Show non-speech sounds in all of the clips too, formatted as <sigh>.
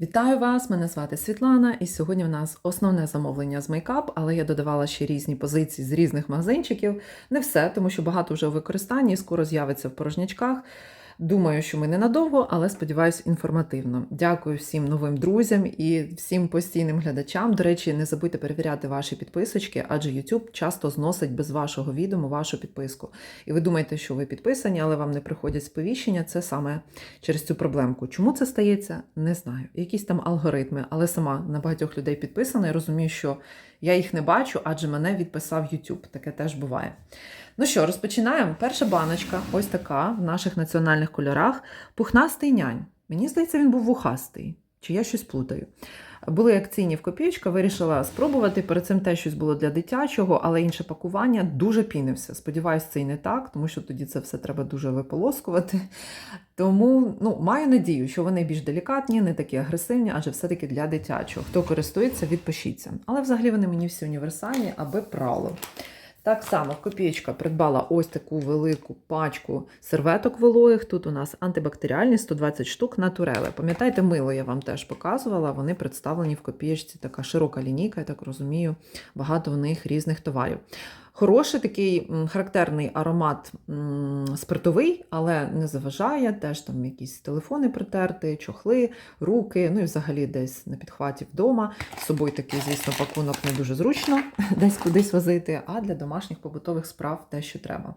Вітаю вас! Мене звати Світлана, і сьогодні в нас основне замовлення з мейкап, але я додавала ще різні позиції з різних магазинчиків. Не все, тому що багато вже у використанні, скоро з'явиться в порожнячках. Думаю, що ми ненадовго, але сподіваюся, інформативно. Дякую всім новим друзям і всім постійним глядачам. До речі, не забудьте перевіряти ваші підписочки, адже YouTube часто зносить без вашого відому вашу підписку. І ви думаєте, що ви підписані, але вам не приходять сповіщення. Це саме через цю проблемку. Чому це стається? Не знаю. Якісь там алгоритми, але сама на багатьох людей підписана і розумію, що я їх не бачу, адже мене відписав YouTube. Таке теж буває. Ну що, розпочинаємо. Перша баночка, ось така в наших національних кольорах. Пухнастий нянь. Мені здається, він був вухастий. Чи я щось плутаю? Були акційні в копійочка, вирішила спробувати. Перед цим теж щось було для дитячого, але інше пакування дуже пінився. Сподіваюсь, це і не так, тому що тоді це все треба дуже виполоскувати. Тому ну, маю надію, що вони більш делікатні, не такі агресивні, адже все-таки для дитячого. Хто користується, відпишіться. Але взагалі вони мені всі універсальні, аби прало. Так само копієчка придбала ось таку велику пачку серветок вологих. Тут у нас антибактеріальні 120 штук натурели. Пам'ятаєте, мило я вам теж показувала. Вони представлені в копієчці, така широка лінійка, я так розумію, багато в них різних товарів. Хороший такий характерний аромат спиртовий, але не заважає. Теж там якісь телефони притерти, чохли, руки, ну і взагалі десь на підхваті вдома. З собою такий, звісно, пакунок не дуже зручно <laughs> десь кудись возити, а для домашніх побутових справ те, що треба.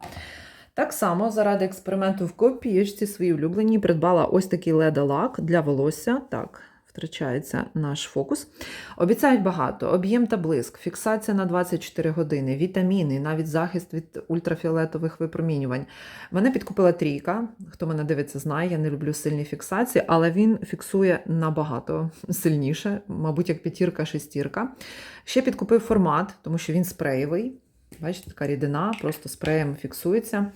Так само, заради експерименту в копієчці свої улюблені придбала ось такий леда-лак для волосся. Так, втрачається наш фокус. Обіцяють багато: об'єм та блиск, фіксація на 24 години, вітаміни, навіть захист від ультрафіолетових випромінювань. Мене підкупила трійка. Хто мене дивиться, знає, я не люблю сильні фіксації, але він фіксує набагато сильніше, мабуть, як п'ятірка, шестірка. Ще підкупив формат, тому що він спреєвий. Бачите, така рідина, просто спреєм фіксується.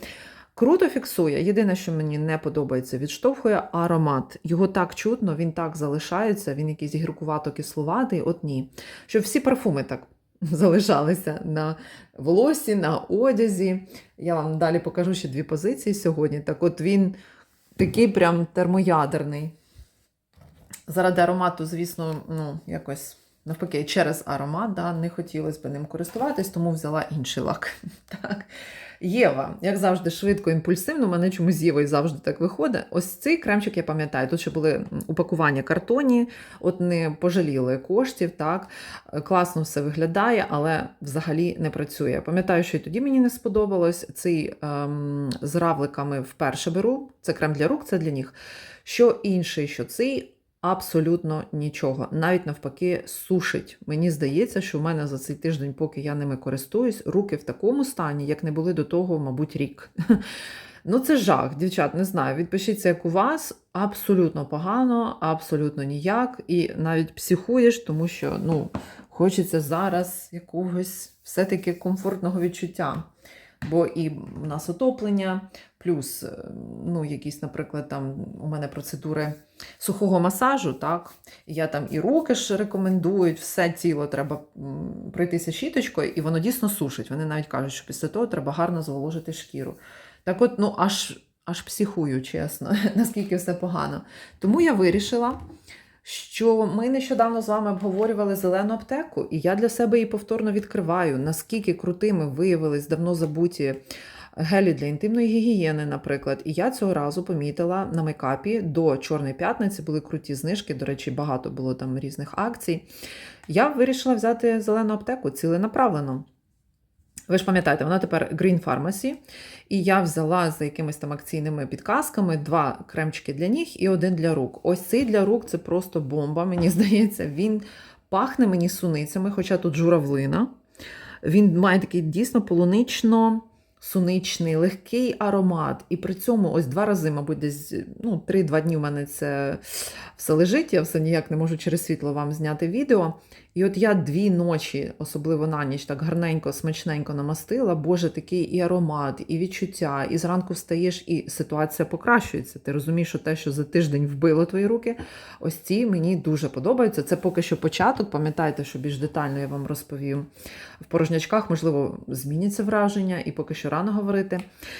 Круто фіксує. Єдине, що мені не подобається, відштовхує аромат. Його так чутно, він так залишається, він якийсь гіркувато-кисловатий, от ні. Щоб всі парфуми так <laughs> залишалися на волосі, на одязі. Я вам далі покажу ще дві позиції сьогодні. Так от він такий прям термоядерний. Заради аромату, звісно, ну, якось. Навпаки, через аромат да, не хотілося б ним користуватись, тому взяла інший лак. <laughs> Так. Єва, як завжди, швидко, імпульсивно, мене чомусь з Євою завжди так виходить. Ось цей кремчик я пам'ятаю. Тут ще були упакування картоні, от не пожаліли коштів, так класно все виглядає, але взагалі не працює. Пам'ятаю, що і тоді мені не сподобалось. Цей ем, з равликами вперше беру. Це крем для рук, це для ніг. Що інший, що цей. Абсолютно нічого. Навіть навпаки, сушить. Мені здається, що в мене за цей тиждень, поки я ними користуюсь, руки в такому стані, як не були до того, мабуть, рік. <laughs> Ну, це жах, дівчат, не знаю. Відпишіться, як у вас. Абсолютно погано, абсолютно ніяк. І навіть психуєш, тому що ну, хочеться зараз якогось все-таки комфортного відчуття. Бо і в нас отоплення, плюс, ну, якісь, наприклад, там у мене процедури сухого масажу, так, я там і руки ж рекомендують, все тіло треба пройтися щіточкою, і воно дійсно сушить. Вони навіть кажуть, що після того треба гарно зволожити шкіру. Так от, ну, аж, аж психую, чесно, <laughs> наскільки все погано. Тому я вирішила. Що ми нещодавно з вами обговорювали зелену аптеку, і я для себе її повторно відкриваю, наскільки крутими виявились давно забуті гелі для інтимної гігієни, наприклад. І я цього разу помітила на мейкапі до Чорної п'ятниці були круті знижки, до речі, багато було там різних акцій. Я вирішила взяти зелену аптеку ціленаправлено. Ви ж пам'ятаєте, вона тепер Green Pharmacy, і я взяла за якимись там акційними підказками два кремчики для ніг і один для рук. Ось цей для рук це просто бомба, мені <laughs> здається, він пахне мені суницями, хоча тут журавлина. Він має такий дійсно полунично. Суничний, легкий аромат. І при цьому ось два рази, мабуть, десь ну, 3-2 дні в мене це все лежить, я все ніяк не можу через світло вам зняти відео. І от я дві ночі, особливо на ніч, так гарненько, смачненько намастила. Боже, такий і аромат, і відчуття, і зранку встаєш, і ситуація покращується. Ти розумієш, що те, що за тиждень вбило твої руки, ось ці мені дуже подобаються. Це поки що початок. Пам'ятайте, що більш детально я вам розповім в порожнячках, можливо, зміняться враження, і поки що рано говорити.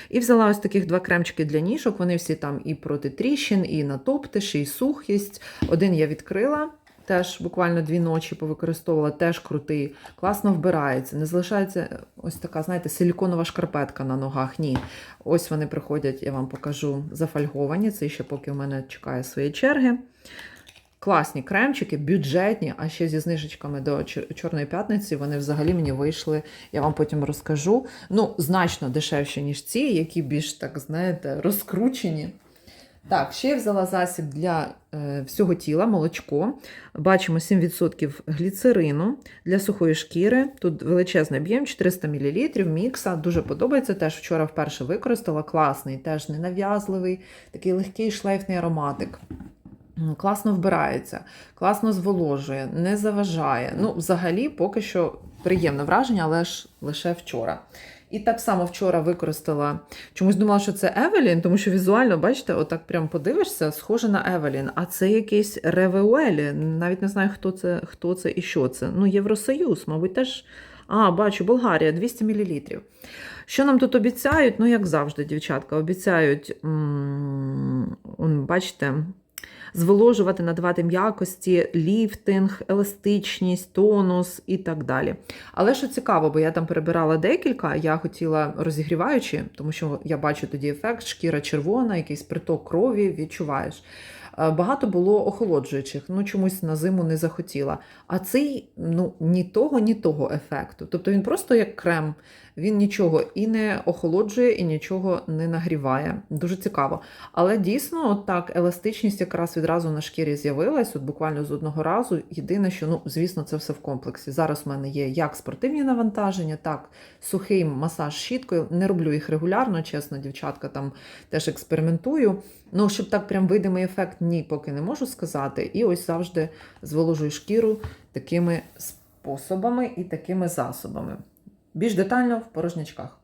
І взяла ось таких два кремчики для ніжок. Вони всі там і проти тріщин, і натоптиш, і сухість. Один я відкрила. Теж буквально дві ночі повикористовувала, теж крутий, класно вбирається. Не залишається ось така, знаєте, силіконова шкарпетка на ногах. Ні. Ось вони приходять, я вам покажу, зафольговані. Це ще поки в мене чекає своєї черги. Класні кремчики, бюджетні, а ще зі знижечками до Чорної п'ятниці вони взагалі мені вийшли. Я вам потім розкажу. Ну, значно дешевші, ніж ці, які більш, так знаєте, розкручені. Так, ще я взяла засіб для е, всього тіла, молочко. Бачимо 7% гліцерину для сухої шкіри. Тут величезний об'єм, 400 мл, мікса. Дуже подобається. Теж вчора вперше використала. Класний, теж ненав'язливий, такий легкий шлейфний ароматик. Класно вбирається, класно зволожує, не заважає. Ну, взагалі, поки що приємне враження, але ж лише вчора. І так само вчора використала. Чомусь думала, що це Евелін, тому що візуально, бачите, отак прям подивишся, схоже на Евелін. А це якийсь Ревеуелі. Навіть не знаю, хто це, хто це і що це. Ну, Євросоюз, мабуть, теж. А, бачу, Болгарія, 200 мл. Що нам тут обіцяють? Ну, як завжди, дівчатка, обіцяють, м, он, бачите, зволожувати, надавати м'якості, ліфтинг, еластичність, тонус і так далі. Але що цікаво, бо я там перебирала декілька, я хотіла розігріваючи, тому що я бачу тоді ефект, шкіра червона, якийсь приток крові відчуваєш. Е, Багато було охолоджуючих, ну чомусь на зиму не захотіла. А цей ну ні того, ні того ефекту. Тобто він просто як крем, він нічого і не охолоджує, і нічого не нагріває. Дуже цікаво. Але дійсно, от так, еластичність якраз відразу на шкірі з'явилась, от буквально з одного разу. Єдине, що ну, звісно, це все в комплексі. Зараз в мене є як спортивні навантаження, так сухий масаж щіткою. Не роблю їх регулярно, чесно, дівчатка там теж експериментую. Ну, щоб так прям видимий ефект, ні, поки не можу сказати. І ось завжди зволожую шкіру такими способами і такими засобами. Більш детально в порожнячках.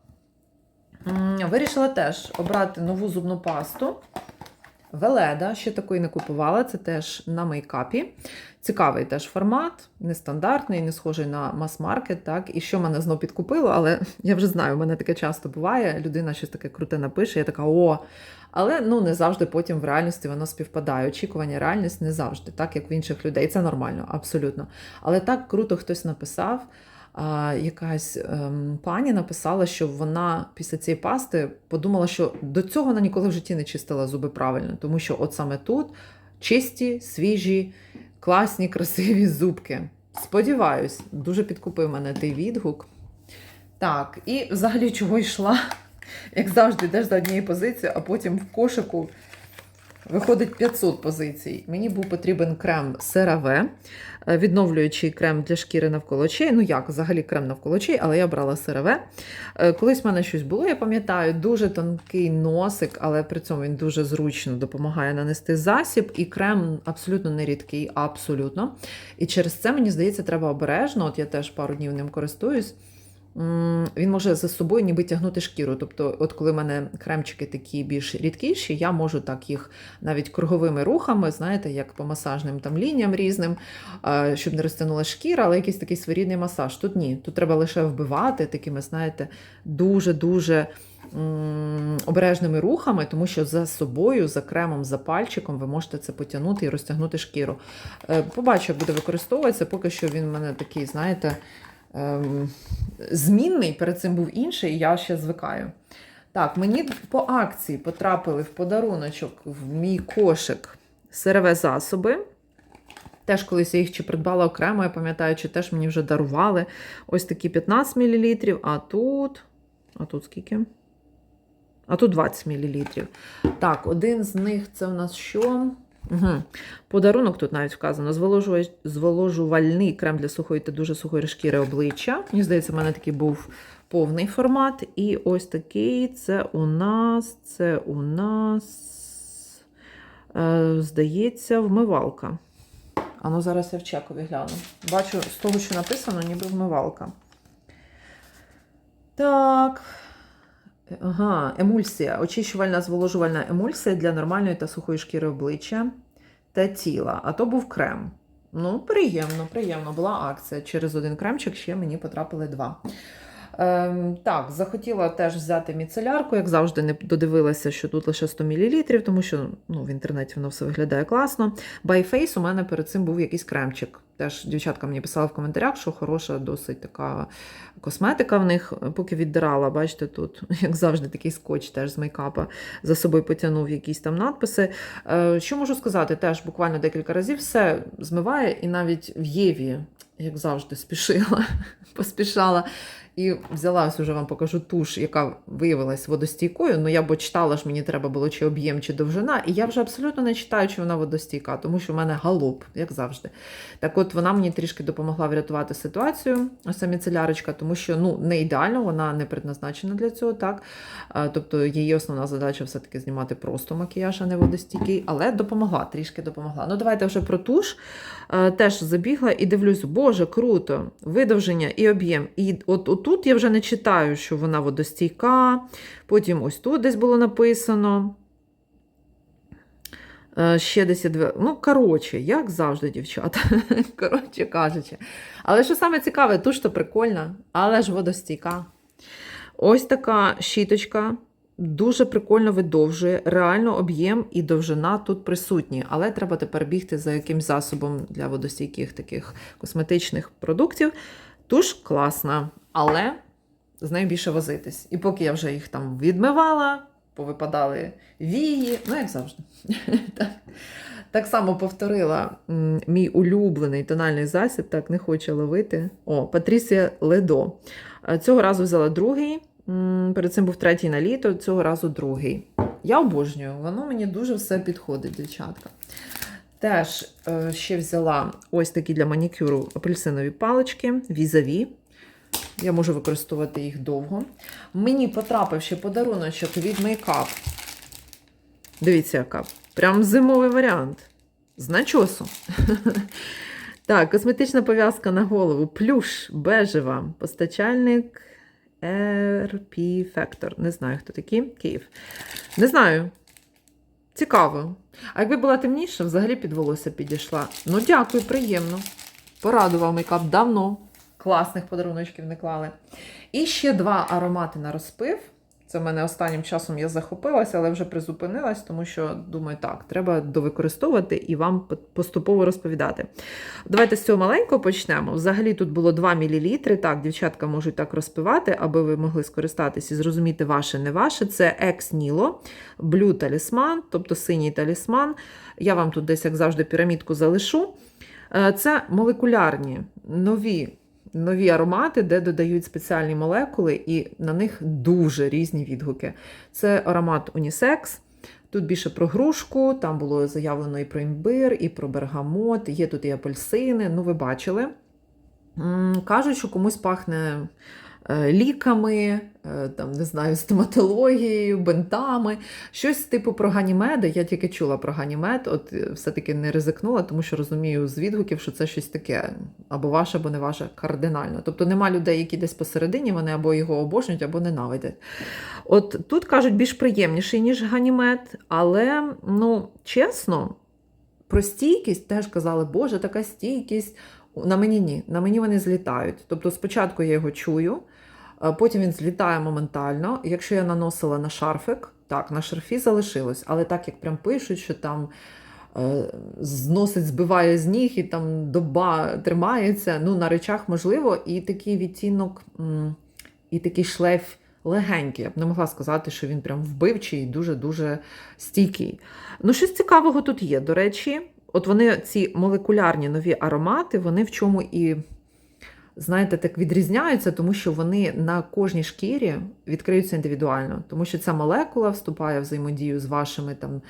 Вирішила теж обрати нову зубну пасту. Веледа, ще такої не купувала, це теж на мейкапі. Цікавий теж формат, нестандартний, не схожий на мас-маркет. Так? І що мене знов підкупило, але я вже знаю, у мене таке часто буває. Людина щось таке круте напише, я така о. Але ну не завжди потім в реальності воно співпадає. Очікування, реальність не завжди, так як в інших людей. Це нормально, абсолютно. Але так круто хтось написав. Якась ем, пані написала, що вона після цієї пасти подумала, що до цього вона ніколи в житті не чистила зуби правильно, тому що от саме тут чисті, свіжі, класні, красиві зубки. Сподіваюсь, дуже підкупив мене той відгук. Так, і взагалі чого йшла? Як завжди, йдеш за однією позицією, а потім в кошику виходить 500 позицій. Мені був потрібен крем CeraVe, е, відновлюючий крем для шкіри навколо очей. Ну як, взагалі крем навколо очей, але я брала CeraVe. Е, Колись в мене щось було, я пам'ятаю, дуже тонкий носик, але при цьому він дуже зручно допомагає нанести засіб. І крем абсолютно не рідкий, абсолютно. І через це, мені здається, треба обережно. От я теж пару днів ним користуюсь. Він може за собою ніби тягнути шкіру. Тобто, от коли в мене кремчики такі більш рідкіші, я можу так їх навіть круговими рухами, знаєте, як по масажним там лініям різним, щоб не розтягнула шкіра, але якийсь такий своєрідний масаж. Тут ні. Тут треба лише вбивати такими, знаєте, дуже-дуже обережними рухами, тому що за собою, за кремом, за пальчиком ви можете це потягнути і розтягнути шкіру. Е, Побачу, як буде використовуватися, поки що він в мене такий, знаєте, ем, змінний, перед цим був інший, і я ще звикаю. Так, мені по акції потрапили в подаруночок в мій кошик СРВ засоби. Теж колись я їх чи придбала окремо, я пам'ятаю, чи теж мені вже дарували. Ось такі 15 мл, а тут. А тут скільки? А тут 20 мл. Так, один з них це у нас що? Угу. Подарунок тут навіть вказано: зволожувальний крем для сухої та дуже сухої шкіри обличчя. Мені здається, в мене такий був повний формат. І ось такий це у нас, це у нас, е, здається, вмивалка. А ну зараз я в чекові гляну. Бачу, з того, що написано, ніби вмивалка. Так. Ага, емульсія. Очищувальна зволожувальна емульсія для нормальної та сухої шкіри обличчя та тіла. А то був крем. Ну, приємно, приємно. Була акція. Через один кремчик ще мені потрапили два. Ем, так, захотіла теж взяти міцелярку, як завжди, не додивилася, що тут лише 100 мл, тому що ну, в інтернеті воно все виглядає класно. Face у мене перед цим був якийсь кремчик. Теж дівчатка мені писала в коментарях, що хороша досить така косметика в них. Поки віддирала, бачите, тут, <laughs> як завжди, такий скотч теж з мейкапа за собою потягнув якісь там надписи. Е, Що можу сказати? Теж буквально декілька разів все змиває, і навіть в Єві, як завжди, спішила, <laughs> поспішала. І взяла ось уже вам покажу туш, яка виявилась водостійкою. Ну я бо читала ж, мені треба було чи об'єм, чи довжина. І я вже абсолютно не читаю, чи вона водостійка, тому що в мене галоп, як завжди. Так от вона мені трішки допомогла врятувати ситуацію, ось міцелярочка, тому що ну, не ідеально, вона не предназначена для цього, так. Тобто її основна задача все-таки знімати просто макіяж, а не водостійкий, але допомогла, трішки допомогла. Ну, давайте вже про туш. Теж забігла і дивлюсь, боже, круто, видовження і об'єм. І от отут я вже не читаю, що вона водостійка. Потім ось тут десь було написано. Е, Ще десь. Ну, коротше, як завжди, дівчата. <laughs> коротше кажучи. Але що саме цікаве, то прикольна, але ж водостійка. Ось така щіточка. Дуже прикольно видовжує, реально об'єм і довжина тут присутні, але треба тепер бігти за якимсь засобом для водостійких таких косметичних продуктів. Туш класна, але з нею більше возитись. І поки я вже їх там відмивала, повипадали вії, ну як завжди. <laughs> так. Само повторила мій улюблений тональний засіб, так не хоче ловити. О, Патрісія Ледо. Е, Цього разу взяла другий. Перед цим був третій на літо, цього разу другий. Я обожнюю, воно мені дуже все підходить, дівчатка. Теж е, ще взяла ось такі для манікюру апельсинові палички, візаві. Я можу використовувати їх довго. Мені потрапив ще подаруночок від мейкап. Дивіться, яка. Прям зимовий варіант. З начосу. <laughs> Так, косметична пов'язка на голову. Плюш бежева. Постачальник RP Factor. Не знаю, хто такі. Київ. Не знаю. Цікаво. А якби була темніша, взагалі під волосся підійшла. Ну, дякую, приємно. Порадував мейкап давно. Класних подаруночків не клали. І ще два аромати на розпив. Це в мене останнім часом я захопилася, але вже призупинилась, тому що думаю, так, треба довикористовувати і вам поступово розповідати. Давайте з цього маленького почнемо. Взагалі тут було 2 мл. Так, дівчатка можуть так розпивати, аби ви могли скористатись і зрозуміти ваше, не ваше. Це Nilo, Blue талісман, тобто синій талісман. Я вам тут десь, як завжди, пірамідку залишу. Е, Це молекулярні нові нові аромати, де додають спеціальні молекули, і на них дуже різні відгуки. Це аромат унісекс. Тут більше про грушку, там було заявлено і про імбир, і про бергамот, є тут і апельсини. Ну, ви бачили. Кажуть, що комусь пахне ліками, е, там, не знаю, <laughs> стоматологією, бентами. Щось типу про ганімеди. Я тільки чула про ганімед, от е, все-таки не ризикнула, тому що розумію з відгуків, що це щось таке, або ваше, або не ваше, кардинально. Тобто нема людей, які десь посередині, вони або його обожнюють, або ненавидять. От тут кажуть, більш приємніший, ніж ганімед, але, ну, чесно, про стійкість теж казали, Боже, така стійкість. На мені ні, на мені вони злітають. Тобто спочатку я його чую, потім він злітає моментально. Якщо я наносила на шарфик, так, на шарфі залишилось, але так як прям пишуть, що там е, зносить, збиває з ніг і там доба тримається, ну на речах можливо, і такий відтінок, і такий шлейф легенький. Я б не могла сказати, що він прям вбивчий і дуже-дуже стійкий. Ну, щось цікавого тут є, до речі. От вони, ці молекулярні нові аромати, вони в чому і, знаєте, так відрізняються, тому що вони на кожній шкірі відкриються індивідуально, тому що ця молекула вступає в взаємодію з вашими там,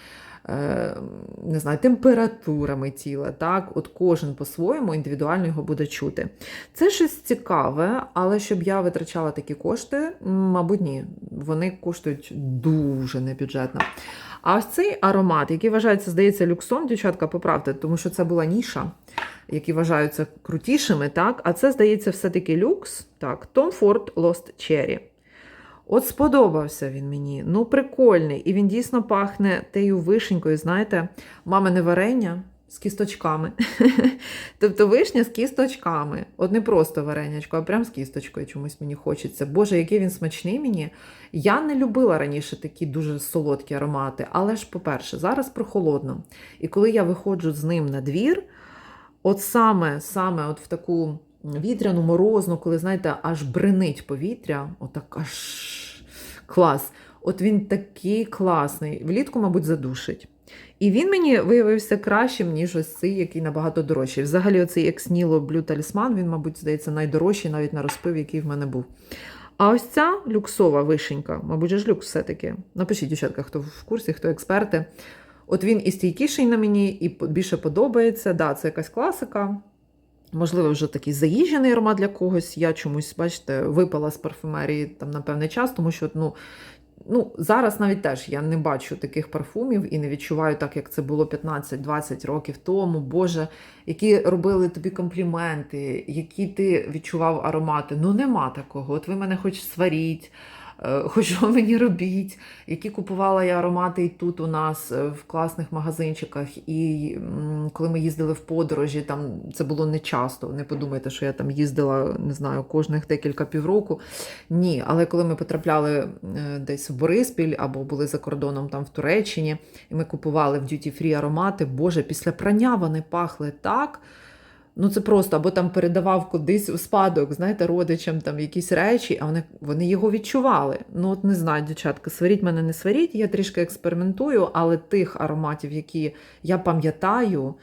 не знаю, температурами тіла. Так? От Кожен по-своєму індивідуально його буде чути. Це щось цікаве, але щоб я витрачала такі кошти, мабуть, ні. Вони коштують дуже небюджетно. А ось цей аромат, який вважається, здається, люксом, дівчатка, поправте, тому що це була ніша, які вважаються крутішими, так? А це, здається, все-таки люкс. Так, Tom Ford Lost Cherry. От сподобався він мені. Ну, прикольний. І він дійсно пахне тею вишенькою, знаєте, мамине варення. з кісточками. <laughs> тобто вишня з кісточками. От не просто варенячко, а прям з кісточкою чомусь мені хочеться. Боже, який він смачний мені. Я не любила раніше такі дуже солодкі аромати, але ж, по-перше, зараз прохолодно. І коли я виходжу з ним на двір, от саме, саме от в таку вітряну, морозну, коли, знаєте, аж бренить повітря, отак аж клас. От він такий класний. Влітку, мабуть, задушить. І він мені виявився кращим, ніж ось цей, який набагато дорожчий. Взагалі, оцей Ексніло Блю Талісман, він, мабуть, здається, найдорожчий навіть на розпив, який в мене був. А ось ця люксова вишенька, мабуть, ж люкс все-таки. Напишіть, дівчатка, хто в курсі, хто експерти. От він і стійкіший на мені, і більше подобається. Да, це якась класика. Можливо, вже такий заїжджений аромат для когось. Я чомусь, бачите, випала з парфумерії там на певний час, тому що ну, ну, зараз навіть теж я не бачу таких парфумів і не відчуваю так, як це було 15-20 років тому. Боже, які робили тобі компліменти, які ти відчував аромати. Ну, нема такого. От ви мене хоч сваріть. Е, Хоч що мені робіть, які купувала я аромати і тут у нас е, в класних магазинчиках. І коли ми їздили в подорожі, там це було не часто. Не подумайте, що я там їздила, не знаю, кожних декілька півроку. Ні, але коли ми потрапляли е, десь в Бориспіль або були за кордоном там в Туреччині, і ми купували в Free аромати, Боже, після прання вони пахли так. Ну, це просто, або там передавав кудись у спадок, знаєте, родичам там якісь речі, а вони, вони його відчували. Ну, от не знаю, дівчатка, сваріть мене, не сваріть, я трішки експериментую, але тих ароматів, які я пам'ятаю,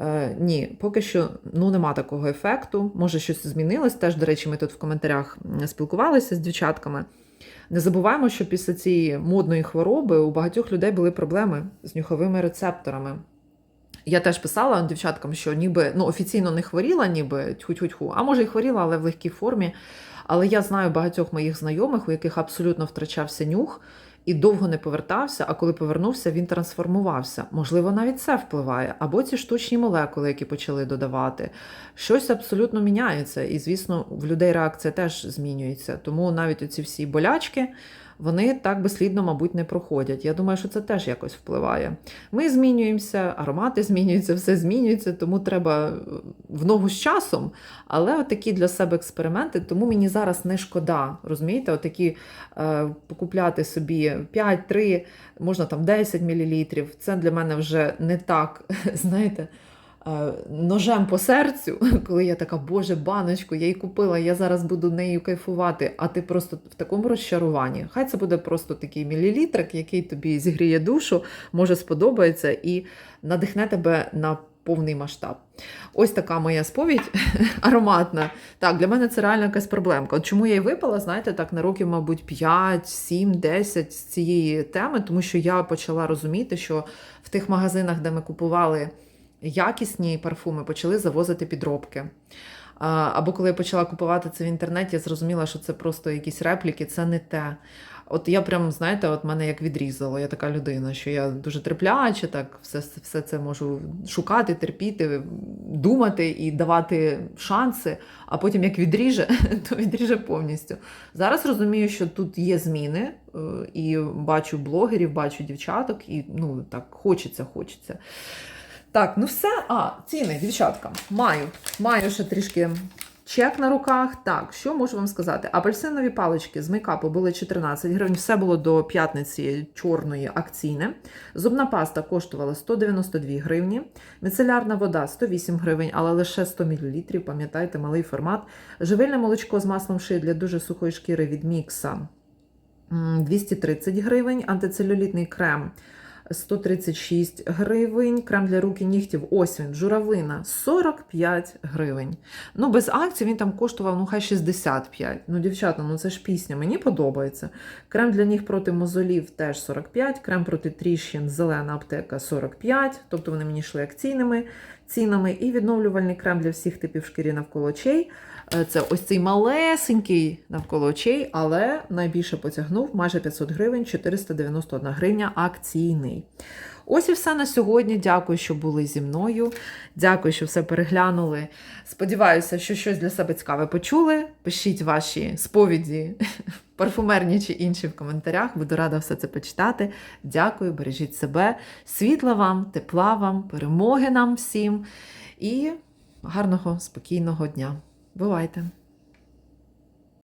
е, ні, поки що ну, нема такого ефекту. Може, щось змінилось. Теж, до речі, ми тут в коментарях спілкувалися з дівчатками. Не забуваємо, що після цієї модної хвороби у багатьох людей були проблеми з нюховими рецепторами. Я теж писала дівчаткам, що ніби ну, офіційно не хворіла, ніби тьху-тьху-тьху, а може й хворіла, але в легкій формі. Але я знаю багатьох моїх знайомих, у яких абсолютно втрачався нюх і довго не повертався, а коли повернувся, він трансформувався. Можливо, навіть це впливає. Або ці штучні молекули, які почали додавати. Щось абсолютно міняється. І, звісно, в людей реакція теж змінюється. Тому навіть оці всі болячки. Вони так безслідно, мабуть, не проходять. Я думаю, що це теж якось впливає. Ми змінюємося, аромати змінюються, все змінюється, тому треба е, в ногу з часом. Але отакі для себе експерименти, тому мені зараз не шкода. Розумієте, отакі е, покупляти собі 5-3, можна там 10 мл. Це для мене вже не так, <laughs> знаєте. Е, Ножем по серцю, <laughs> коли я така, боже, баночку, я її купила, я зараз буду нею кайфувати, а ти просто в такому розчаруванні. Хай це буде просто такий мілілітрик, який тобі зігріє душу, може сподобається і надихне тебе на повний масштаб. Ось така моя сповідь <laughs> ароматна. Так, для мене це реально якась проблемка. От чому я й випала, знаєте, так на років, мабуть, 5, 7, 10 з цієї теми, тому що я почала розуміти, що в тих магазинах, де ми купували якісні парфуми, почали завозити підробки. Або коли я почала купувати це в інтернеті, я зрозуміла, що це просто якісь репліки, це не те. От я прям, знаєте, от мене як відрізало. Я така людина, що я дуже терпляча, так все, все це можу шукати, терпіти, думати і давати шанси, а потім як відріже, <laughs> то відріже повністю. Зараз розумію, що тут є зміни, е, і бачу блогерів, бачу дівчаток, і ну так хочеться, хочеться. Так, ну все. А, ціни, дівчатка. Маю. Маю ще трішки чек на руках. Так, що можу вам сказати? Апельсинові палички з мейкапу були 14 гривень. Все було до п'ятниці чорної акційне. Зубна паста коштувала 192 гривні. Міцелярна вода 108 гривень, але лише 100 мл. Пам'ятайте, малий формат. Живильне молочко з маслом шиї для дуже сухої шкіри від мікса. 230 гривень. Антицелюлітний крем 136 гривень. Крем для рук і нігтів. Ось він, журавлина 45 гривень. Ну, без акцій він там коштував ну, хай 65. Ну, дівчата, ну це ж пісня, мені подобається. Крем для ніг проти мозолів теж 45, крем проти тріщин, зелена аптека 45, тобто вони мені йшли акційними цінами. І відновлювальний крем для всіх типів шкірі навколо очей. Е, Це ось цей малесенький навколо очей, але найбільше потягнув майже 500 гривень, 491 гривня акційний. Ось і все на сьогодні. Дякую, що були зі мною. Дякую, що все переглянули. Сподіваюся, що щось для себе цікаве почули. Пишіть ваші сповіді <laughs> парфумерні чи інші в коментарях. Буду рада все це почитати. Дякую, бережіть себе. Світла вам, тепла вам, перемоги нам всім і гарного, спокійного дня. Бувайте!